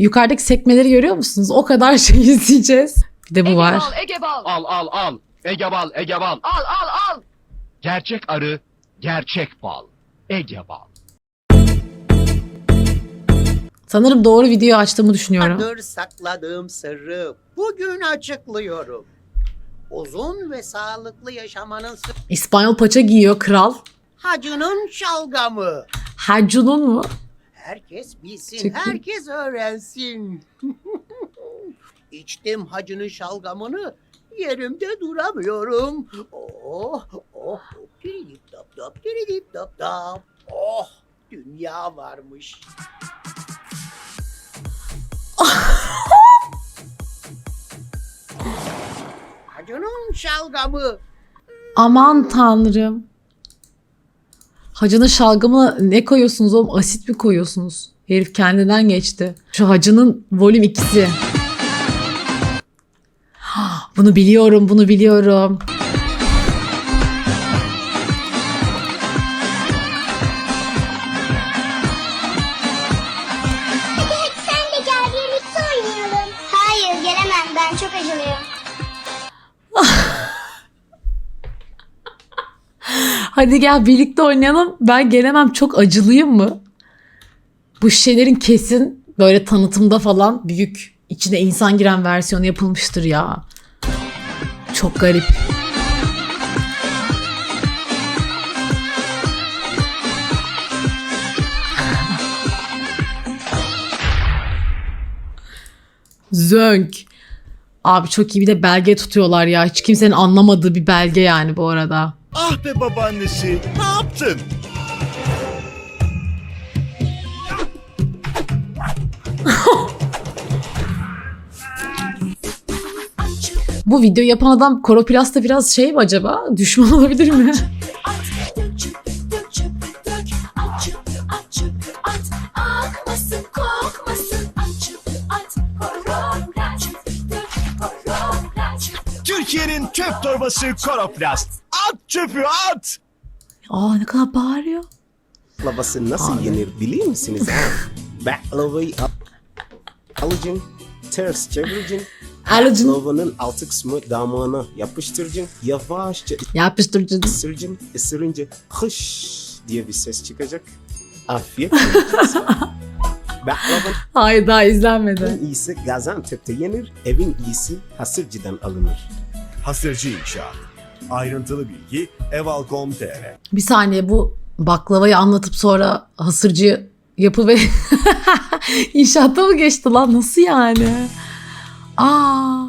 yukarıdaki sekmeleri görüyor musunuz? O kadar şey izleyeceğiz. Bir de bu Ege var. bal, Ege bal. Al al al. Ege bal, Ege bal. Al al al. Gerçek arı, gerçek bal. Ege bal. Sanırım doğru videoyu açtığımı düşünüyorum. Yıllardır sakladığım sırrı bugün açıklıyorum. Uzun ve sağlıklı yaşamanın sırrı İspanyol paça giyiyor kral. hacının şalgamı. Hacun'un mu? Herkes bilsin, iyi. herkes öğrensin. İçtim hacının şalgamını, yerimde duramıyorum. Oh, oh, diridip dap dap, diridip dap dap. Oh, dünya varmış. hacının şalgamı. Aman tanrım. Hacının şalgamına ne koyuyorsunuz oğlum? Asit mi koyuyorsunuz? Herif kendinden geçti. Şu hacının volüm ikisi. Bunu biliyorum, bunu biliyorum. Hadi gel birlikte oynayalım. Ben gelemem çok acılıyım mı? Bu şişelerin kesin böyle tanıtımda falan büyük içine insan giren versiyonu yapılmıştır ya. Çok garip. Zönk. Abi çok iyi bir de belge tutuyorlar ya. Hiç kimsenin anlamadığı bir belge yani bu arada. Ah be babaannesi ne yaptın? Bu video yapan adam Koroplast'ta biraz şey mi acaba? Düşman olabilir mi? Türkiye'nin çöp torbası Koroplast. At çöpü at. Aa ne kadar bağırıyor. baklavası nasıl yenir bilir misiniz ha? Baklavayı al- alacaksın, ters çevireceksin. Alıcın Baklavanın altı kısmı damağına yapıştıracaksın. Yavaşça yapıştırıcı. ısıracaksın. Isırınca hış diye bir ses çıkacak. Afiyet olsun. Baklavanın Hayır daha izlenmedi. iyisi Gaziantep'te yenir. Evin iyisi Hasırcı'dan alınır. Hasırcı İnşaat. Ayrıntılı bilgi eval.com.tr Bir saniye bu baklavayı anlatıp sonra hasırcı yapı ve inşaatta mı geçti lan? Nasıl yani? Aa.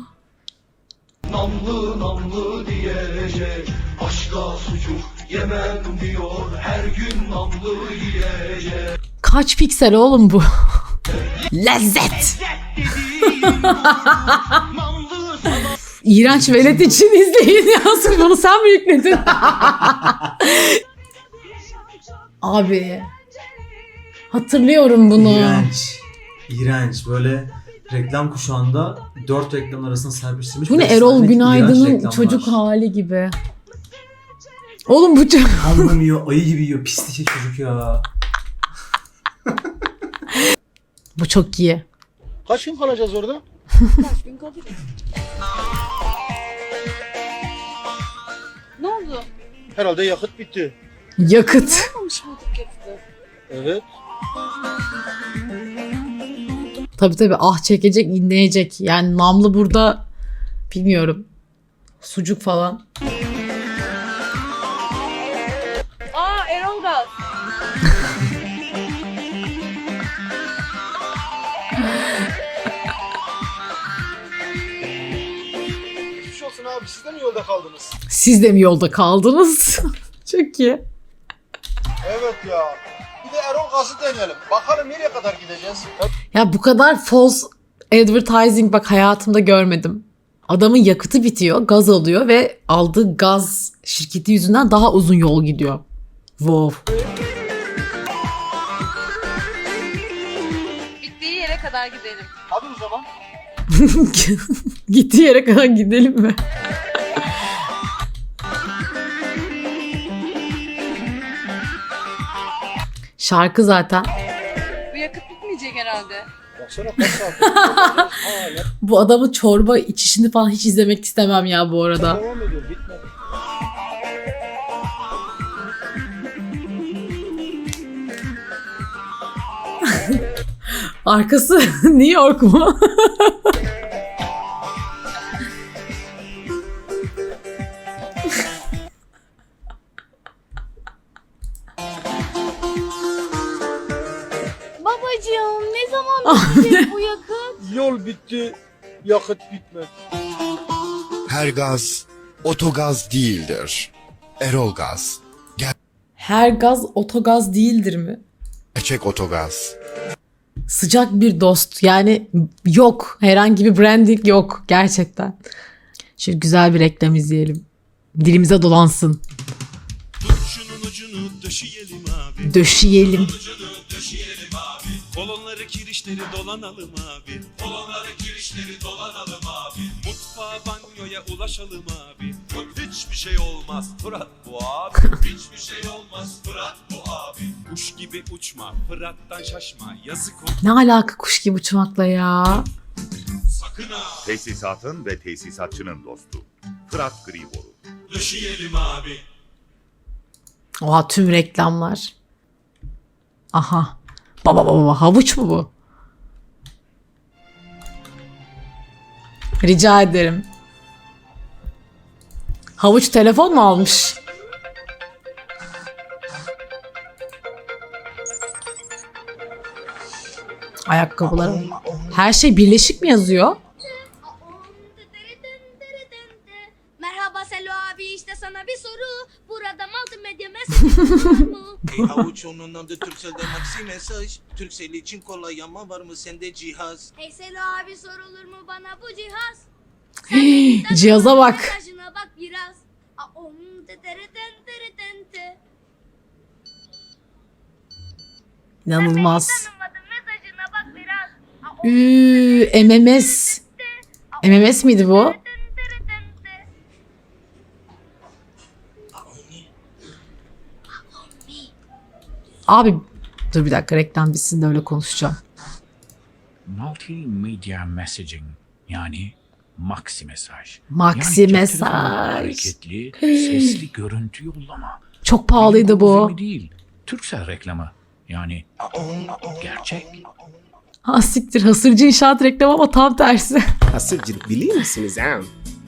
Namlı namlı diyecek Aşka sucuk yemem diyor Her gün namlı yiyecek Kaç piksel oğlum bu? Lezzet. Sana İğrenç velet için izleyin yazsın. Bunu sen mi yükledin? Abi. Hatırlıyorum bunu. İğrenç. İğrenç. Böyle reklam kuşağında dört reklam arasında serpiştirmiş. Bu ne Erol Günaydın'ın çocuk hali gibi. Oğlum bu çocuk... Anlamıyor, ayı gibi yiyor. Pislik çocuk ya. bu çok iyi. Kaç gün kalacağız orada? Ne oldu? Herhalde yakıt bitti Yakıt. Olmamış mıydık yakıtı? Evet Tabii tabii ah çekecek inleyecek. Yani namlı burada bilmiyorum. Sucuk falan. Siz de mi yolda kaldınız? Siz de mi yolda kaldınız? çok iyi. Evet ya Bir de Erol Gaz'ı deneyelim Bakalım nereye kadar gideceğiz Ya bu kadar false advertising bak hayatımda görmedim. Adamın yakıtı bitiyor, gaz alıyor ve aldığı gaz şirketi yüzünden daha uzun yol gidiyor. Wow. Gittiği yere kadar gidelim mi? Şarkı zaten. Bu yakıt bitmeyecek herhalde. Baksana kaç saat Bu adamın çorba içişini falan hiç izlemek istemem ya bu arada. devam ediyor. Bitmedi. Arkası New York mu? Yakıt bitmedi. Her gaz otogaz değildir. Erol Gaz. Her gaz otogaz değildir mi? Gerçek otogaz. Sıcak bir dost. Yani yok. Herhangi bir branding yok. Gerçekten. Şöyle güzel bir reklam izleyelim. Dilimize dolansın. Döşeyelim abi. Döşeyelim. Döşeyelim. Kolonları kirişleri dolanalım abi. Kolonları kirişleri dolanalım abi. Mutfağa banyoya ulaşalım abi. Hiçbir şey olmaz Fırat bu abi. Hiçbir şey olmaz Fırat bu abi. Kuş gibi uçma Fırat'tan şaşma yazık ol Ne alaka kuş gibi uçmakla ya? sakın ha. Tesisatın ve tesisatçının dostu. Fırat Griboru. Döşeyelim abi. Oha tüm reklamlar. Aha. Baba baba havuç mu bu? Rica ederim. Havuç telefon mu almış? Ayakkabıları. Her şey birleşik mi yazıyor? Mı? Ey avuç onun adı Türkcell'de maxi mesaj. Türkcell için kolay ama var mı sende cihaz? Hey Selo abi sorulur mu bana bu cihaz? Hii, cihaza bak. Mesajına bak biraz. Aa, om, tetere, ten, tere, ten, te. İnanılmaz. Tanımadım mesajına bak biraz. Aa, om, Üü, MMS. MMS miydi bu? Abi dur bir dakika reklam bitsin de öyle konuşacağım. Multimedia messaging yani maxi mesaj. Maxi Yani mesaj. Hareketli, sesli görüntü yollama. Çok pahalıydı Benim bu. değil. Türksel reklamı. Yani gerçek. Ha siktir hasırcı inşaat reklamı ama tam tersi. Hasırcılık bilir misiniz am? Am.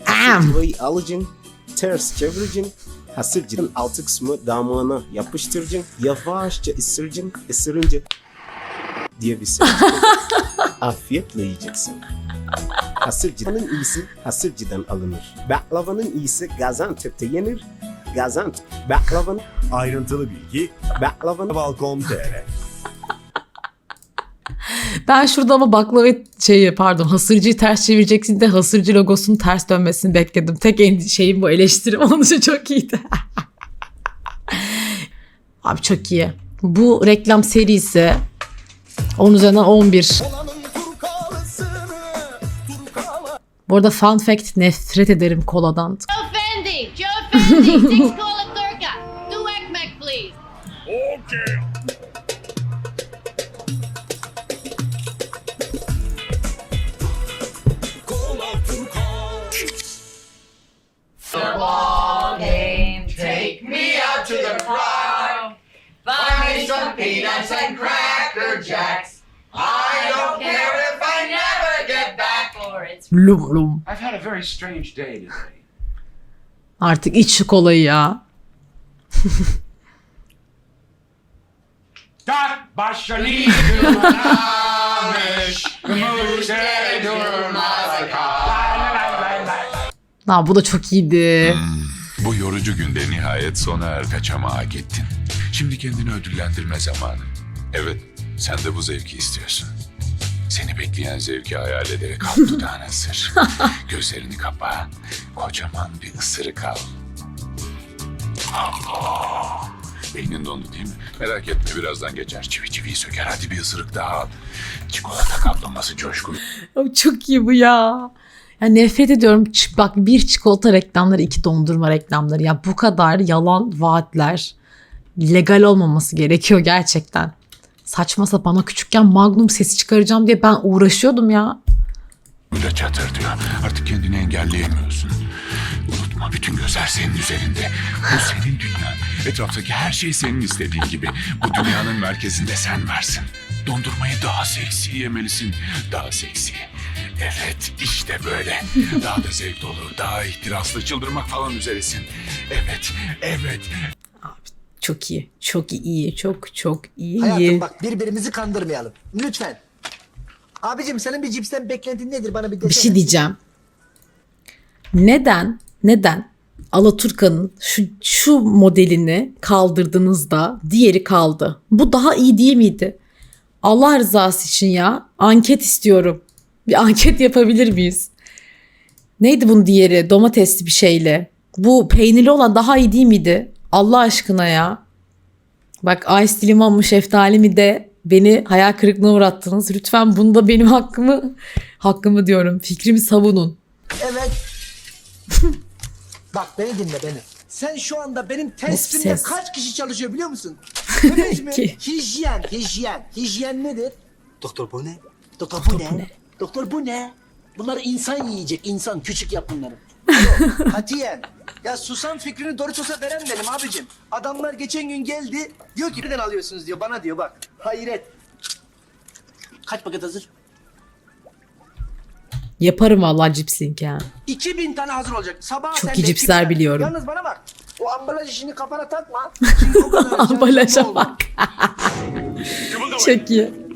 Hasırcılığı alacaksın, ters çevireceksin. Hasırcının altı kısmı damağına yapıştıracaksın. Yavaşça ısıracaksın. Isırınca diye bir ses. Afiyetle yiyeceksin. Hasırcının iyisi hasırcıdan alınır. Baklavanın iyisi Gaziantep'te yenir. Gaziantep. Baklavanın Ayrıntılı bilgi baklavanın Balkom.tr Ben şurada ama baklava şey pardon hasırcıyı ters çevireceksin de hasırcı logosunun ters dönmesini bekledim. Tek şeyim bu eleştirim. Onun için çok iyiydi. Abi çok iyi. Bu reklam serisi 10 üzerinden 11. Bu arada fun fact nefret ederim koladan. Fendi, Joe Lum lum. I've had a very strange day today. Artık iç şu kolayı ya. Dört başlı durmamış, gümüşe durmaz Ha, bu da çok iyiydi. Bu yorucu günde nihayet sona er kaçamağa gittin. Şimdi kendini ödüllendirme zamanı. Evet, sen de bu zevki istiyorsun. Seni bekleyen zevki hayal ederek alt dudağına ısır. Gözlerini kapa. Kocaman bir ısırık al. Allah! Beynin dondu değil mi? Merak etme birazdan geçer. Çivi çiviyi söker. Hadi bir ısırık daha al. Çikolata kaplaması coşku. Abi çok iyi bu ya. Ya nefret ediyorum. Bak bir çikolata reklamları, iki dondurma reklamları. Ya bu kadar yalan vaatler legal olmaması gerekiyor gerçekten. Saçma sapan o küçükken Magnum sesi çıkaracağım diye ben uğraşıyordum ya. da çatır diyor. Artık kendini engelleyemiyorsun. Unutma bütün gözler senin üzerinde. Bu senin dünyan. Etraftaki her şey senin istediğin gibi. Bu dünyanın merkezinde sen varsın. Dondurmayı daha seksi yemelisin. Daha seksi. Evet işte böyle. Daha da zevk dolu, daha ihtiraslı çıldırmak falan üzeresin. Evet, evet. Çok iyi. Çok iyi. Çok çok iyi. Hayatım bak birbirimizi kandırmayalım. Lütfen. Abicim senin bir cipsten beklentin nedir bana bir desene. Bir şey diyeceğim. Neden, neden Alaturka'nın şu, şu modelini kaldırdınız da diğeri kaldı? Bu daha iyi değil miydi? Allah rızası için ya. Anket istiyorum. Bir anket yapabilir miyiz? Neydi bunun diğeri? Domatesli bir şeyle. Bu peynirli olan daha iyi değil miydi? Allah aşkına ya. Bak ice limon mu şeftali mi de beni hayal kırıklığına uğrattınız. Lütfen bunda benim hakkımı hakkımı diyorum. Fikrimi savunun. Evet. Bak beni dinle beni. Sen şu anda benim testimde ses? kaç kişi çalışıyor biliyor musun? Temiz mi? Hijyen, hijyen. Hijyen nedir? Doktor bu ne? Doktor bu ne? Doktor bu ne? Bunlar insan yiyecek, insan. Küçük yap bunları. Katiyen. Ya susam fikrini Doritos'a veren benim abicim. Adamlar geçen gün geldi. Diyor ki neden alıyorsunuz diyor. Bana diyor bak. Hayret. Kaç paket hazır? Yaparım vallahi cips link ya. 2000 tane hazır olacak. Sabah Çok sen iyi cipsler 2000 tane. biliyorum. Yalnız bana bak. O ambalaj işini kafana takma. Şimdi o kadar Ambalaja bak. Çok iyi.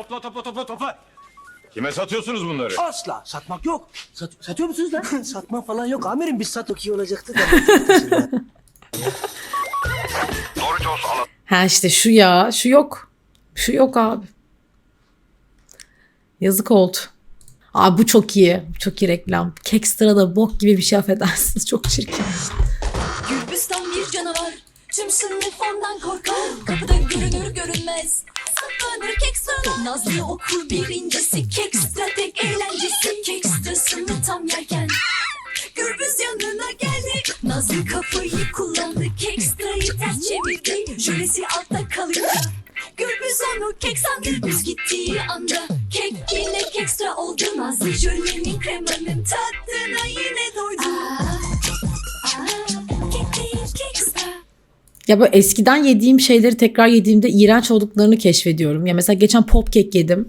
Topla topla topla topla. Kime satıyorsunuz bunları? Asla satmak yok. Sat, satıyor musunuz lan? Satma falan yok. Amirim biz sattık iyi olacaktı da. Ha işte şu ya. Şu yok. Şu yok abi. Yazık oldu. Abi bu çok iyi. Çok iyi reklam. Kekstra da bok gibi bir şey affedersiniz. Çok çirkin. Gürbüstan bir canavar Tüm sınıf ondan korkar Kapıda görünür görünmez Saklanır kekstra Nazlı okul birincisi Kekstra tek eğlencesi Kekstrasını tam yerken. Gürbüz yanına geldi Nazlı kafayı kullandı Kekstrayı ters çevirdi. Jölesi altta kalınca Gürbüz onu kek sandı Gürbüz gittiği anda. Kek yine kekstra oldu. Nazlı jölenin kremanın tadına Ya böyle eskiden yediğim şeyleri tekrar yediğimde iğrenç olduklarını keşfediyorum. Ya mesela geçen pop kek yedim.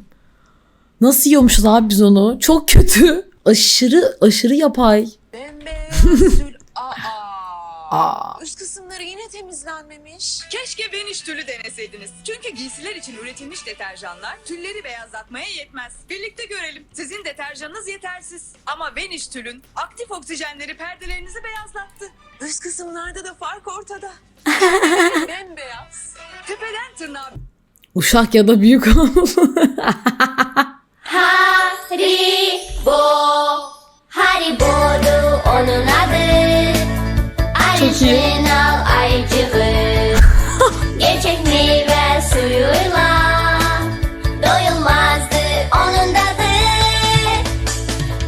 Nasıl yiyormuşuz abi biz onu? Çok kötü. Aşırı aşırı yapay. Aa. Üst kısımları yine temizlenmemiş. Keşke Vanish tülü deneseydiniz. Çünkü giysiler için üretilmiş deterjanlar tülleri beyazlatmaya yetmez. Birlikte görelim. Sizin deterjanınız yetersiz. Ama Vanish tülün aktif oksijenleri perdelerinizi beyazlattı. Üst kısımlarda da fark ortada. Bembeyaz. Tepeden tırnağa Uşak ya da büyük oğlum. Çok iyi. Orijinal ayıcığı Gerçek meyve suyuyla Doyulmazdı onun tadı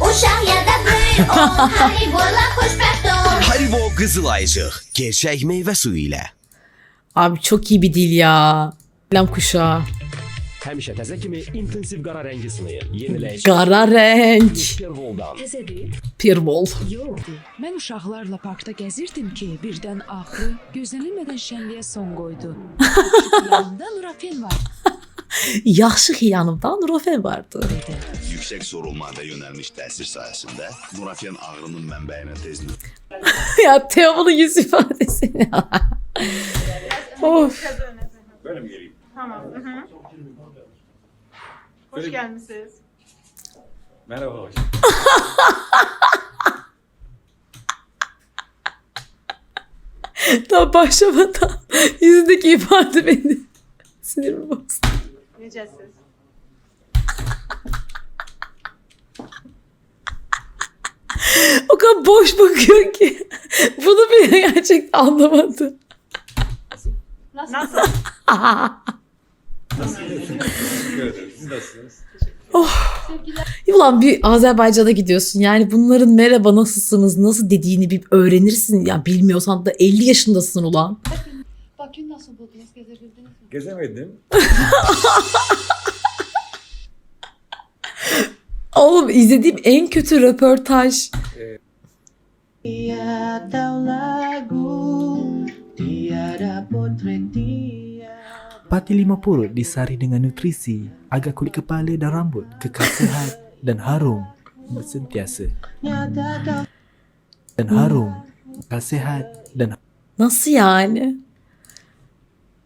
Uşak ya da büyük ol Haribo'la hoşbext ol Haribo Kızıl Ayıcık. Gerçek meyve suyu ile. Abi çok iyi bir dil ya. Lam kuşağı. Həmişə təzə kimi intensiv qara rəngi sınayın. Yeniləyici. Qara renk. Pervoldan. Təzədir? Pirvol. Yox. Mən uşaqlarla parkda gəzirdim ki, birdən axı gözlənilmədən şənliyə son qoydu. Yanında Nurafen var. Yaxşı yanımda Nurofen vardı. Yüksek sorulmada yönelmiş təsir sayəsində Nurafen ağrının mənbəyinə tezlik ya Teoman'ın yüz ifadesi. of. Böyle mi geleyim? Tamam. Hı hı. Hoş gelmişsiniz. Merhaba hoş. Daha başlamadan yüzündeki ifade beni sinirimi bozdu. Necəsiz? O kadar boş bakıyor ki. Bunu bile gerçekten anlamadım. Nasıl? Teşekkür ederim. Siz nasılsınız? oh. Ulan bir Azerbaycan'a gidiyorsun. Yani bunların merhaba nasılsınız, nasıl dediğini bir öğrenirsin. Ya bilmiyorsan da 50 yaşındasın ulan. Bakün nasıl buldunuz? Gezebildiniz mi? Gezemedim. Oğlum izlediğim en kötü röportaj. Pati 50 disari dengan nutrisi agar kulit kepala dan rambut kekal sihat dan harum bersentiasa. Dan harum, kekal sihat dan Nasıl yani?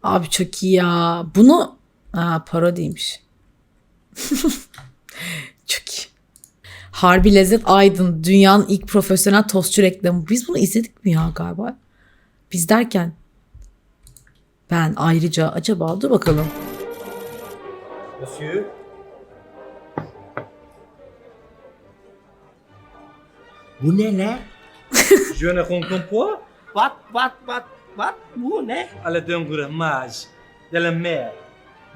Abi çok iyi ya. Bunu ha, parodiymiş. çok iyi. Harbi Lezzet Aydın. Dünyanın ilk profesyonel tostçu reklamı. Biz bunu izledik mi ya galiba? Biz derken ben ayrıca acaba dur bakalım. Monsieur. Bu ne lan? Je ne comprends pas. What what what what? Bu ne? À la d'un fromage. De la mer.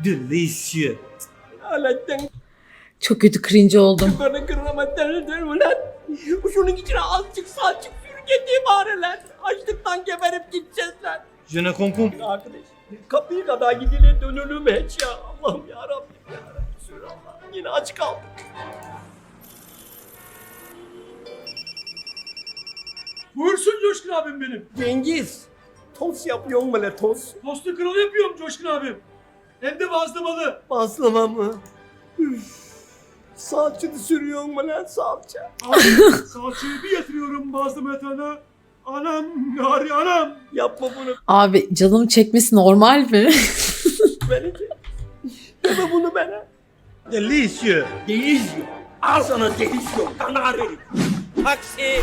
Délicieux. À la d'un Çok kötü cringe oldum. Bana kırama derler ulan. Şunun içine azıcık salçık sürgediğim bari lan. Açlıktan geberip gideceğiz lan. Je ne comprends. Arkadaş kapıya kadar gidilir dönülür mü hiç ya? Allah'ım ya Rabbim ya Rabbim. Sülallah. Yine aç kaldık. Buyursun Coşkun abim benim. Cengiz. Tost yapıyor mu lan tost? Tostu kralı yapıyorum Coşkun abim. Hem de bazlamalı. Bazlama mı? Üf. Salçını sürüyor mu lan salça? Abi salçayı bir yatırıyorum bazlama yatağına. Anam, nari anam. Yapma bunu Abi canım çekmesi normal mi? bence. Yapma bunu bana. Delicieux. Delizyo. Al sana delizyo. Kanar herif. Taksi.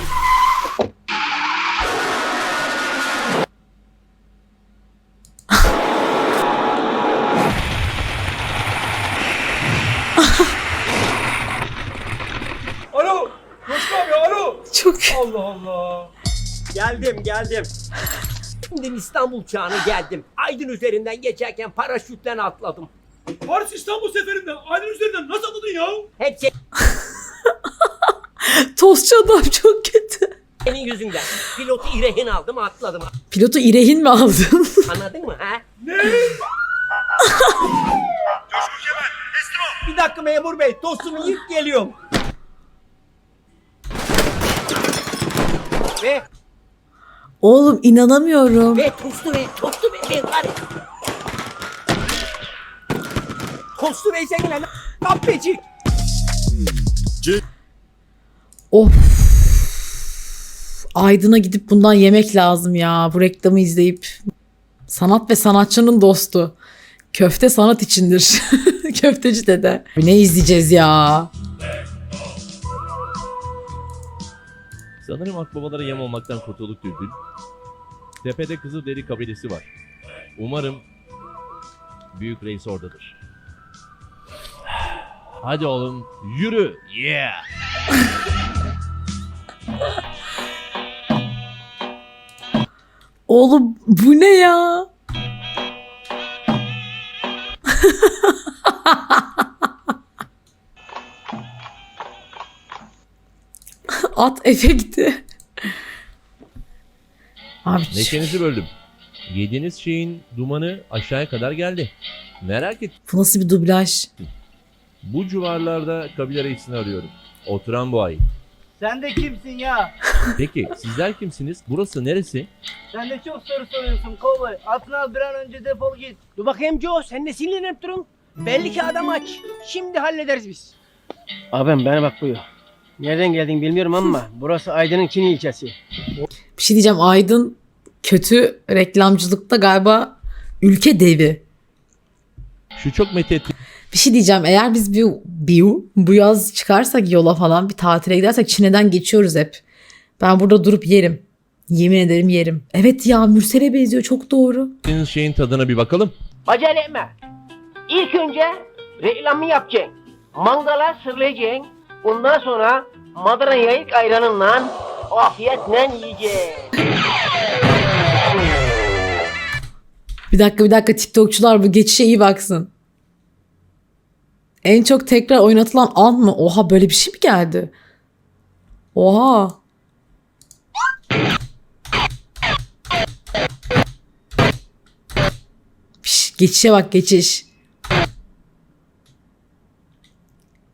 Alo. Coşkun abi alo. Çok Allah Allah. Geldim geldim. Şimdi İstanbul çağına geldim. Aydın üzerinden geçerken paraşütten atladım. Paris İstanbul seferinden Aydın üzerinden nasıl atladın ya? Hepsi Tostçu adam çok kötü. senin yüzünden. Pilotu İrehin aldım atladım. Pilotu İrehin mi aldın? Anladın mı ha? Ne? Bir dakika memur bey tostumu yiyip geliyorum. Ve Oğlum inanamıyorum. ve tostu ve tostu ve var ya. Tostu versene lan. Kapecik. Of. Aydın'a gidip bundan yemek lazım ya. Bu reklamı izleyip. Sanat ve sanatçının dostu. Köfte sanat içindir. Köfteci dede. Ne izleyeceğiz ya? Sanırım akbabalara yem olmaktan kurtulduk Düldül. Tepede Kızılderi kabilesi var. Umarım Büyük Reis oradadır. Hadi oğlum yürü. Yeah. Oğlum bu ne ya? At efekti. Abi Neşenizi böldüm. Yediğiniz şeyin dumanı aşağıya kadar geldi. Merak et. bu nasıl bir dublaj? Bu civarlarda kabile reisini arıyorum. Oturan bu ay. Sen de kimsin ya? Peki sizler kimsiniz? Burası neresi? Sen de çok soru soruyorsun kovboy. Atını al bir an önce defol git. Dur bakayım Joe sen de sinirlenip durun. Belli ki adam aç. Şimdi hallederiz biz. Abim bana bak buyur. Nereden geldin bilmiyorum ama burası Aydın'ın Çin ilçesi. Bir şey diyeceğim Aydın kötü reklamcılıkta galiba ülke devi. Şu çok methettiğim Bir şey diyeceğim eğer biz bir, bir bu yaz çıkarsak yola falan bir tatile gidersek Çin'den geçiyoruz hep. Ben burada durup yerim. Yemin ederim yerim. Evet ya Mürsel'e benziyor çok doğru. şeyin tadına bir bakalım. Acele etme. İlk önce reklamı yapacaksın. Mangala sırlayacaksın. Ondan sonra madara yayık ayranınla afiyetle yiyeceksin. Bir dakika bir dakika TikTokçular bu geçişe iyi baksın. En çok tekrar oynatılan an mı? Oha böyle bir şey mi geldi? Oha. Piş, geçişe bak geçiş.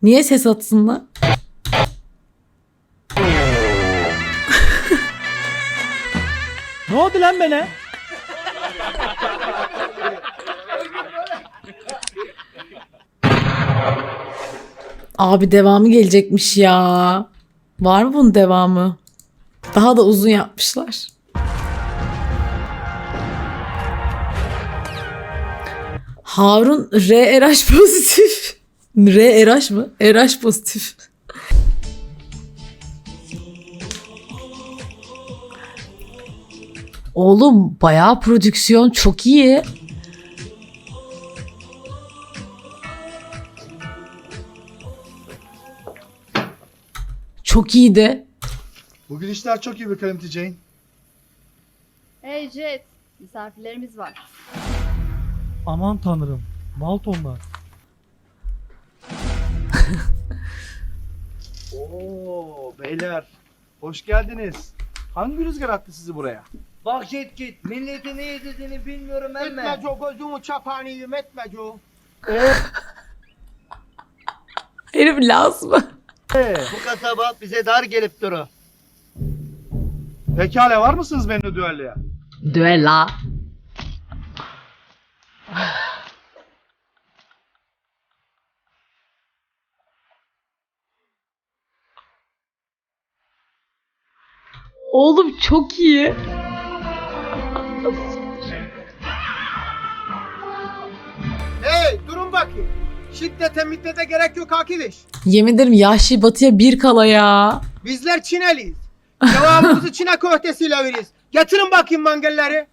Niye ses atsınlar? Oldu lan bana? Abi devamı gelecekmiş ya. Var mı bunun devamı? Daha da uzun yapmışlar. Harun RH pozitif. RH mı? RH pozitif. Oğlum bayağı prodüksiyon çok iyi. Çok iyiydi. Bugün işler çok iyi be Calamity Jane. Hey Jet, misafirlerimiz var. Aman tanrım. Maltonlar. Oo beyler. Hoş geldiniz. Hangi rüzgar attı sizi buraya? Bak git git. Millete ne yedirdiğini bilmiyorum emme. Etme çok gözümü çapanıyım etme çok. Herif lazım. Bu kasaba bize dar gelip duru. Pekala var mısınız benimle düelloya? Düella. Oğlum çok iyi. Şiddete middete gerek yok arkadaş. Yemin ederim Yahşi Batı'ya bir kala ya. Bizler Çineliyiz. Cevabımızı Çin'e köftesiyle veririz. Getirin bakayım mangalleri.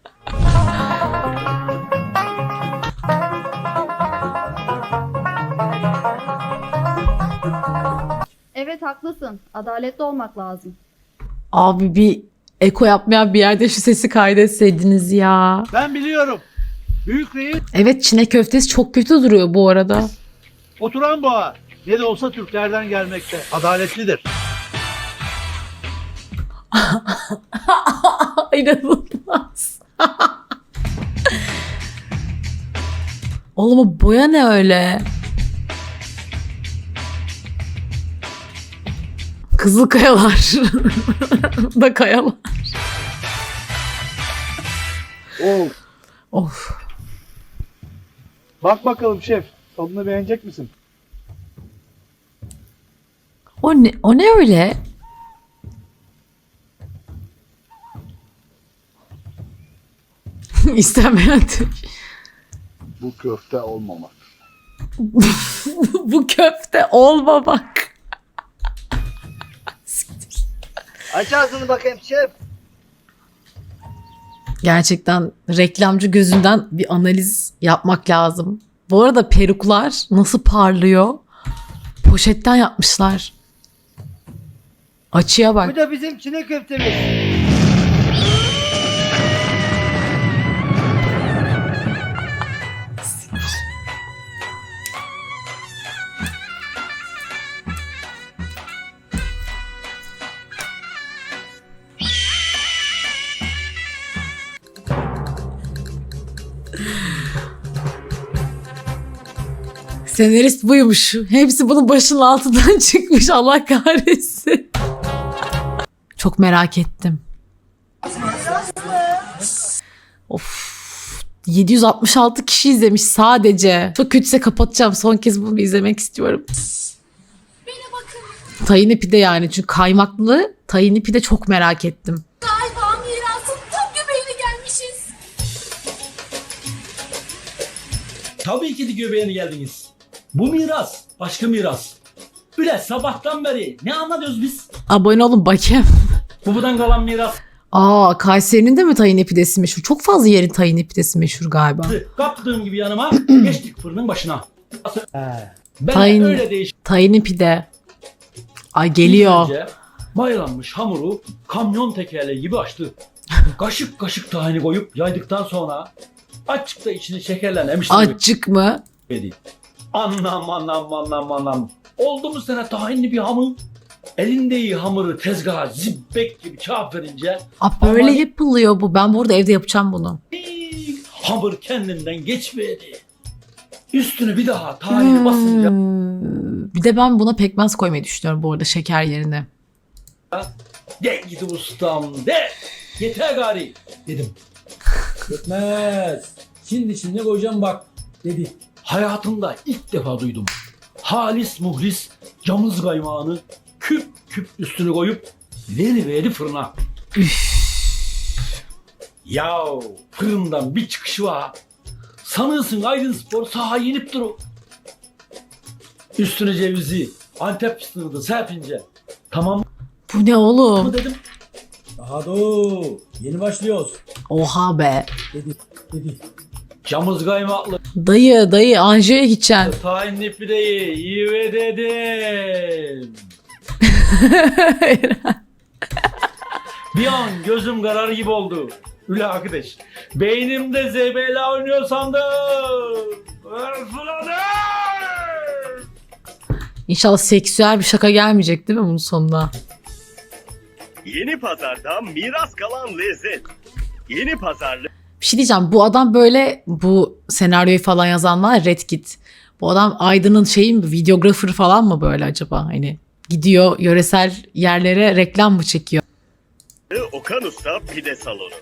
Evet haklısın. Adaletli olmak lazım. Abi bir eko yapmayan bir yerde şu sesi kaydetseydiniz ya. Ben biliyorum. Büyük reis Evet Çin'e köftesi çok kötü duruyor bu arada. Oturan boğa. Ne de olsa Türklerden gelmekte. Adaletlidir. İnanılmaz. Oğlum o boya ne öyle? Kızıl kayalar. da kayalar. Of. Of. Bak bakalım şef. Tadını beğenecek misin? O ne, o ne öyle? İstemeyen Türk. Bu köfte olmamak. Bu köfte olmamak. Aç ağzını bakayım şef. Gerçekten reklamcı gözünden bir analiz yapmak lazım. Bu arada peruklar nasıl parlıyor? Poşetten yapmışlar. Açıya Bu bak. da bizim Çin'e köftemiz. Senarist buymuş. Hepsi bunun başının altından çıkmış. Allah kahretsin. Çok merak ettim. Of. 766 kişi izlemiş sadece. Çok kötüse kapatacağım. Son kez bunu izlemek istiyorum. Tayin pide yani. Çünkü kaymaklı tayin pide çok merak ettim. Galiba mirasın tam göbeğine gelmişiz. Tabii ki de göbeğine geldiniz. Bu miras. Başka miras. Bile sabahtan beri ne anlatıyoruz biz? Abone olun bakayım. Babadan kalan miras. Aa Kayseri'nin de mi tayin pidesi meşhur? Çok fazla yerin tayin pidesi meşhur galiba. Kaptığım gibi yanıma geçtik fırının başına. Ben Tayin, öyle değiş. tayin pide. Ay geliyor. Önce Mayalanmış hamuru kamyon tekerleği gibi açtı. Kaşık kaşık tahini koyup yaydıktan sonra açıkta içini şekerlen emiştir. Açık mı? Yedi. Anlam anlam anlam anlam. Oldu mu sana tahinli bir hamur? Elinde iyi hamuru tezgaha zibbek gibi verince Aa, böyle yapılıyor bu. Ben burada evde yapacağım bunu. hamur kendinden geçmedi. Üstünü bir daha basınca Hmm. Bir de ben buna pekmez koymayı düşünüyorum bu arada şeker yerine. de gidi ustam de. Yeter gari dedim. Yetmez. Şimdi şimdi koyacağım bak dedi. Hayatımda ilk defa duydum. Halis muhlis camız kaymağını küp küp üstüne koyup veri veri fırına. Yav fırından bir çıkışı var. Sanırsın Aydın Spor saha yenip duru. Üstüne cevizi, Antep fıstığını da serpince. Tamam Bu ne oğlum? mı dedim. Daha dur. Yeni başlıyoruz. Oha be. Dedi. Dedi. Camız kaymaklı Dayı dayı Anjo'ya gideceksin. tahinli pideyi iyi ve dedim. Bir an gözüm karar gibi oldu. Üle arkadaş. Beynimde zebela oynuyor sandım. Fırladı. İnşallah seksüel bir şaka gelmeyecek değil mi bunun sonuna? Yeni pazarda miras kalan lezzet. Yeni pazarlı. Bir şey diyeceğim. Bu adam böyle bu senaryoyu falan yazan var ya, Red Kit. Bu adam Aydın'ın şeyi mi videographer falan mı böyle acaba? Hani gidiyor yöresel yerlere reklam mı çekiyor? Okan Usta Pide Salonu.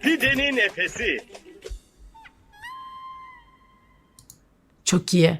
Pidenin efesi. Çok iyi.